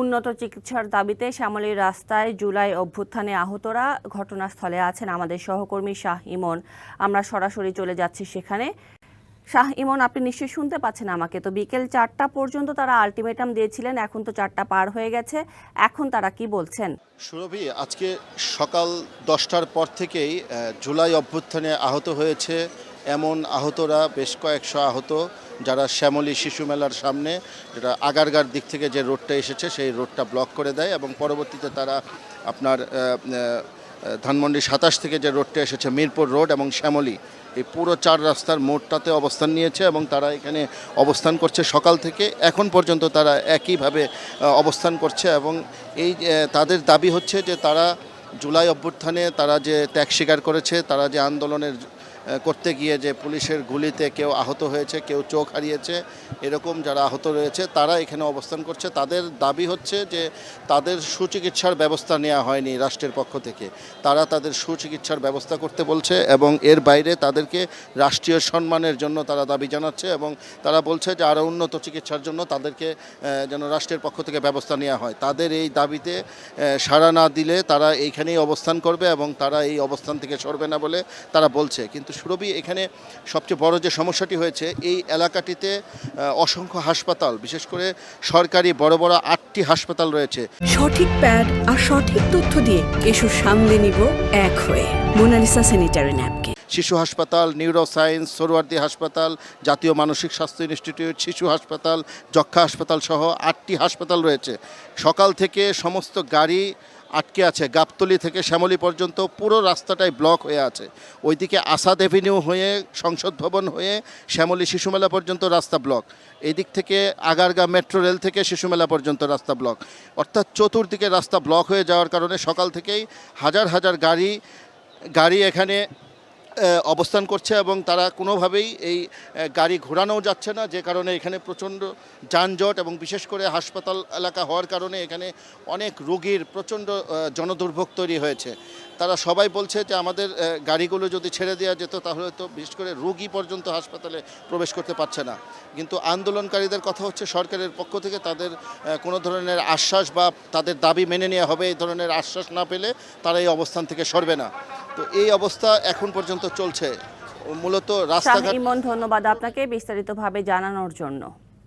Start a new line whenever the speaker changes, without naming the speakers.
উন্নত চিকিৎসার দাবিতে শ্যামলীর রাস্তায় জুলাই অভ্যুত্থানে আহতরা ঘটনাস্থলে আছেন আমাদের সহকর্মী শাহ ইমন। আমরা সরাসরি চলে যাচ্ছি সেখানে। শাহ ইমন, আপনি নিশ্চয়ই শুনতে পাচ্ছেন আমাকে। তো বিকেল চারটা পর্যন্ত তারা আলটিমেটাম দিয়েছিলেন, এখন তো চারটা পার হয়ে গেছে। এখন তারা কি বলছেন?
সুরভি, আজকে সকাল দশটার পর থেকেই জুলাই অভ্যুত্থানে আহত হয়েছে এমন আহতরা, বেশ কয়েকশো আহত, যারা শ্যামলী শিশু মেলার সামনে, যেটা আগারগার দিক থেকে যে রোডটা এসেছে, সেই রোডটা ব্লক করে দেয় এবং পরবর্তীতে তারা আপনার ধানমন্ডি সাতাশ থেকে যে রোডটা এসেছে, মিরপুর রোড এবং শ্যামলী, এই পুরো চার রাস্তার মোড়টাতে অবস্থান নিয়েছে এবং তারা এখানে অবস্থান করছে সকাল থেকে। এখন পর্যন্ত তারা একইভাবে অবস্থান করছে এবং এই তাদের দাবি হচ্ছে যে তারা জুলাই অভ্যুত্থানে তারা যে ত্যাগ স্বীকার করেছে, তারা যে আন্দোলনের করতে গিয়ে যে পুলিশের গুলিতে কেউ আহত হয়েছে, কেউ চোখ হারিয়েছে, এরকম যারা আহত রয়েছে, তারা এখানে অবস্থান করছে। তাদের দাবি হচ্ছে যে তাদের সুচিকিৎসার ব্যবস্থা নেওয়া হয়নি রাষ্ট্রের পক্ষ থেকে। তারা তাদের সুচিকিৎসার ব্যবস্থা করতে বলছে এবং এর বাইরে তাদেরকে রাষ্ট্রীয় সম্মানের জন্য তারা দাবি জানাচ্ছে এবং তারা বলছে যে আরও উন্নত চিকিৎসার জন্য তাদেরকে যেন রাষ্ট্রের পক্ষ থেকে ব্যবস্থা নেওয়া হয়। তাদের এই দাবিতে সাড়া না দিলে তারা এইখানেই অবস্থান করবে এবং তারা এই অবস্থান থেকে সরবে না বলে তারা বলছে। কিন্তু সুরভি, এখানে সবচেয়ে বড় যে সমস্যাটি হয়েছে, এই এলাকাটিতে অসংখ্য হাসপাতাল, বিশেষ করে সরকারি বড় বড় আটটি হাসপাতাল রয়েছে।
সঠিক প্যাড আর সঠিক তথ্য দিয়ে এসব সামলে নিব এক হয়ে। মোনালিসা স্যানিটারি ন্যাপকিন
শিশু হাসপাতাল নিউরো সায়েন্স সরোয়ার্দি হাসপাতাল, জাতীয় মানসিক স্বাস্থ্য ইনস্টিটিউট, শিশু হাসপাতাল যক্ষা হাসপাতাল সহ আটটি হাসপাতাল রয়েছে। সকাল থেকে সমস্ত গাড়ি আটকে আছে। গাবতলি থেকে শ্যামলী পর্যন্ত পুরো রাস্তাটাই ব্লক হয়ে আছে। ওইদিকে আসাদ এভিনিউ হয়ে, সংসদ ভবন হয়ে, শ্যামলী শিশুমেলা পর্যন্ত রাস্তা ব্লক। এদিক থেকে আগারগা মেট্রো রেল থেকে শিশুমেলা পর্যন্ত রাস্তা ব্লক। অর্থাৎ চতুর্দিকে রাস্তা ব্লক হয়ে যাওয়ার কারণে সকাল থেকেই হাজার হাজার গাড়ি গাড়ি এখানে অবস্থান করছে এবং তারা কোনোভাবেই এই গাড়ি ঘোরানোও যাচ্ছে না, যে কারণে এখানে প্রচণ্ড যানজট এবং বিশেষ করে হাসপাতাল এলাকা হওয়ার কারণে এখানে অনেক রোগীর প্রচণ্ড জনদুর্ভোগ তৈরি হয়েছে। তারা সবাই বলছে যে আমাদের গাড়িগুলো যদি ছেড়ে দেওয়া যেত তাহলে তো বিশেষ করে রোগী পর্যন্ত হাসপাতালে প্রবেশ করতে পারছে না। কিন্তু আন্দোলনকারীদের কথা হচ্ছে সরকারের পক্ষ থেকে তাদের কোনো ধরনের আশ্বাস বা তাদের দাবি মেনে নেওয়া হবে, এই ধরনের আশ্বাস না পেলে তারা এই অবস্থান থেকে সরবে না। তো এই অবস্থা এখন পর্যন্ত চলছে। মূলত রাস্তাঘাট
ইমন ধন্যবাদ আপনাকে বিস্তারিতভাবে জানানোর জন্য।